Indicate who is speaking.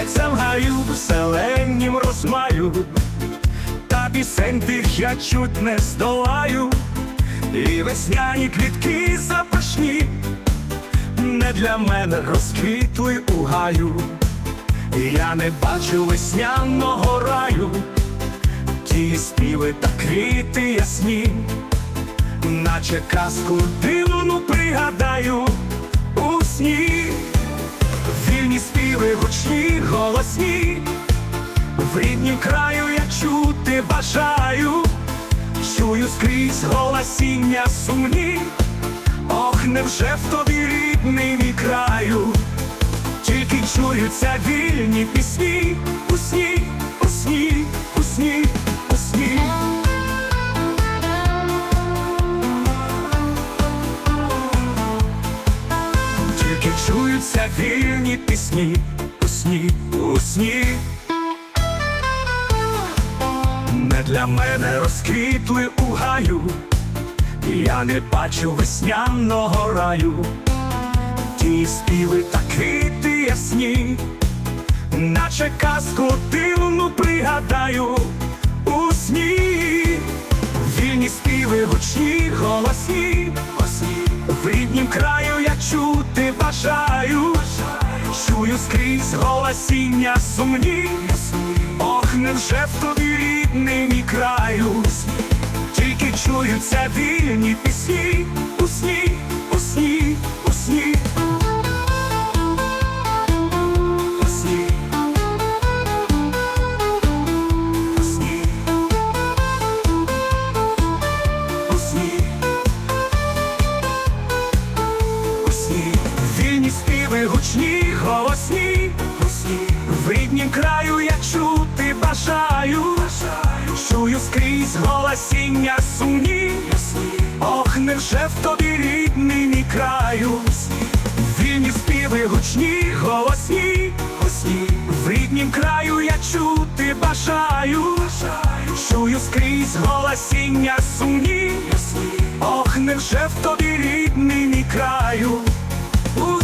Speaker 1: Лється в гаю, веселеннім розмаю, та пісень тих я чуть не здолаю, і весняні квітки запашні, не для мене розквітли у гаю, я не бачу весняного раю, ті співи та квіти ясні, наче казку дивну пригадаю у сні. Співи гучні, голосні, в ріднім краю я чути бажаю, чую скрізь голосіння сумні, ох, невже в тобі рідний мій краю, тільки чуються вільні пісні, Тільки чуються вільні пісні, у сні, у сні. Не для мене розквітли у гаю, я не бачу весняного раю, ті співи та квіти ясні, наче казку дивну пригадаю у сні. Вільні співи гучні, голосні, в ріднім чути бажаю, чую скрізь голосіння сумні, ох, невже в тобі рідний мій краю, тільки чуються вільні пісні, у сні, у сні, Гучні, голосні, в ріднім краю я чути бажаю, чую скрізь голосіння сумні, ох, невже в тобі рідний мій краю, вільні співи гучні, голосні, в ріднім краю я чути бажаю, чую скрізь голосіння сумні, ох, невже в тобі рідний мій краю, у.